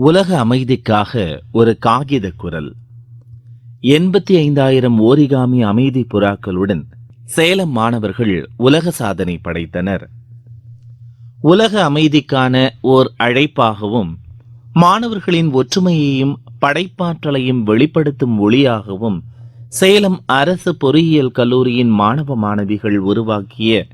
உலக அமைதிக்காக ஒரு காகித குரல் எண்பத்தி ஐந்தாயிரம் ஓரிகாமி அமைதி புறாக்களுடன் சேலம் மாணவர்கள் உலக சாதனை படைத்தனர். உலக அமைதிக்கான ஓர் அழைப்பாகவும் மாணவர்களின் ஒற்றுமையையும் படைப்பாற்றலையும் வெளிப்படுத்தும் ஒளியாகவும் சேலம் அரசு பொறியியல் கல்லூரியின் மாணவ மாணவிகள் உருவாக்கிய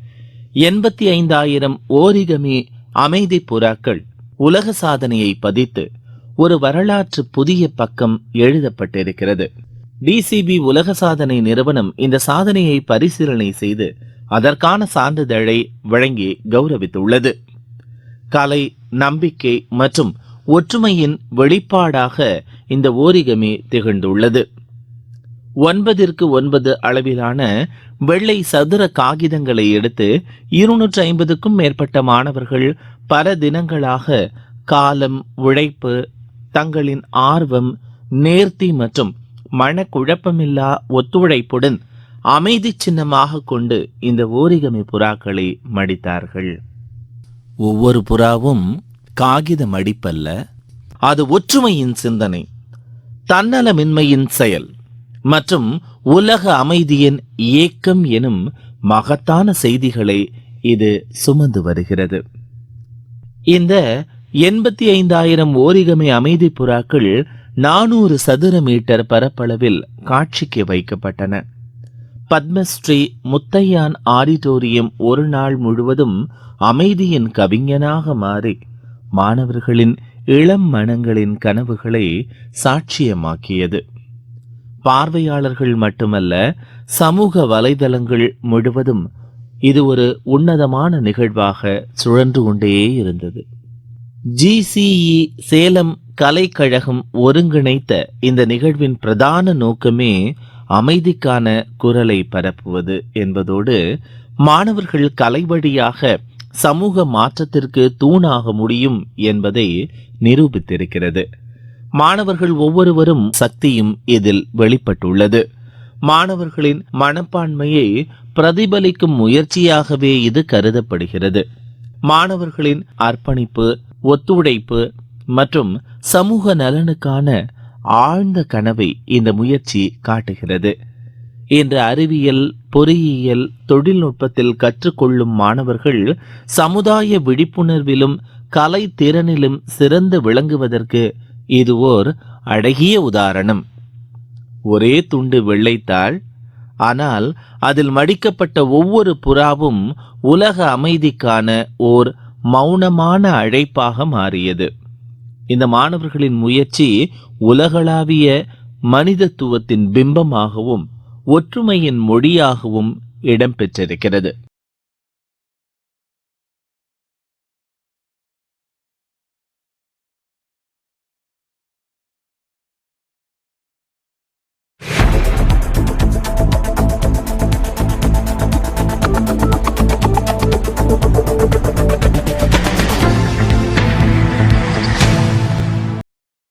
எண்பத்தி ஐந்தாயிரம் ஓரிகமி அமைதி புறாக்கள் உலக சாதனையை பதித்து ஒரு வரலாற்று புதிய பக்கம் எழுதப்பட்டிருக்கிறது. டிசிபி உலக சாதனை நிறுவனம் இந்த சாதனையை பரிசீலனை செய்து அதற்கான சான்றிதழை வழங்கி கௌரவித்துள்ளது. கலை நம்பிக்கை மற்றும் ஒற்றுமையின் வெளிப்பாடாக இந்த ஓரிகமி திகழ்ந்துள்ளது. ஒன்பதிற்கு ஒன்பது அளவிலான வெள்ளை சதுர காகிதங்களை எடுத்து இருநூற்றி ஐம்பதுக்கும் மேற்பட்ட மாணவர்கள் பல தினங்களாக காலம் உழைப்பு தங்களின் ஆர்வம் நேர்த்தி மற்றும் மனக்குழப்பமில்லா ஒத்துழைப்புடன் அமைதி சின்னமாக கொண்டு இந்த ஓரிகமி புறாக்களை மடித்தார்கள். ஒவ்வொரு புறாவும் காகித மடிப்பல்ல அது ஒற்றுமையின் சிந்தனை தன்னலமின்மையின் செயல் மற்றும் உலக அமைதியின் இயக்கம் எனும் மகத்தான செய்திகளை இது சுமந்து வருகிறது. இந்த எண்பத்தி ஐந்தாயிரம் ஓரிகமை அமைதி புறாக்கள் நானூறு சதுர மீட்டர் பரப்பளவில் காட்சிக்கு வைக்கப்பட்டன. பத்மஸ்ரீ முத்தையான் ஆடிட்டோரியம் ஒரு நாள் முழுவதும் அமைதியின் கவிஞனாக மாறி மாணவர்களின் இளம் மனங்களின் கனவுகளை சாட்சியமாக்கியது. பார்வையாளர்கள் மட்டுமல்ல சமூக வலைதளங்கள் முழுவதும் இது ஒரு உன்னதமான நிகழ்வாக சுழன்று கொண்டே இருந்தது. ஜிசிஇ சேலம் கலைக்கழகம் ஒருங்கிணைத்த இந்த நிகழ்வின் பிரதான நோக்கமே அமைதிக்கான குரலை பரப்புவது என்பதோடு மாணவர்கள் கலை வழியாக சமூக மாற்றத்திற்கு தூணாக முடியும் என்பதை நிரூபித்திருக்கிறது. மாணவர்கள் ஒவ்வொருவரும் சக்தியும் இதில் வெளிப்பட்டுள்ளது. மாணவர்களின் மனப்பான்மையை பிரதிபலிக்கும் முயற்சியாகவே இது கருதப்படுகிறது. மாணவர்களின் அர்ப்பணிப்பு ஒத்துழைப்பு மற்றும் சமூக நலனுக்கான ஆழ்ந்த கனவை இந்த முயற்சி காட்டுகிறது. இன்று அறிவியல் பொறியியல் தொழில்நுட்பத்தில் கற்றுக்கொள்ளும் மாணவர்கள் சமுதாய விழிப்புணர்விலும் கலை திறனிலும் சிறந்து விளங்குவதற்கு இது ஓர் அழகிய உதாரணம். ஒரே துண்டு வெள்ளைத்தாள் ஆனால் அதில் மடிக்கப்பட்ட ஒவ்வொரு புறாவும் உலக அமைதிக்கான ஓர் மௌனமான அழைப்பாக மாறியது. இந்த மாணவர்களின் முயற்சி உலகளாவிய மனிதத்துவத்தின் பிம்பமாகவும் ஒற்றுமையின் மொழியாகவும் இடம்பெற்றிருக்கிறது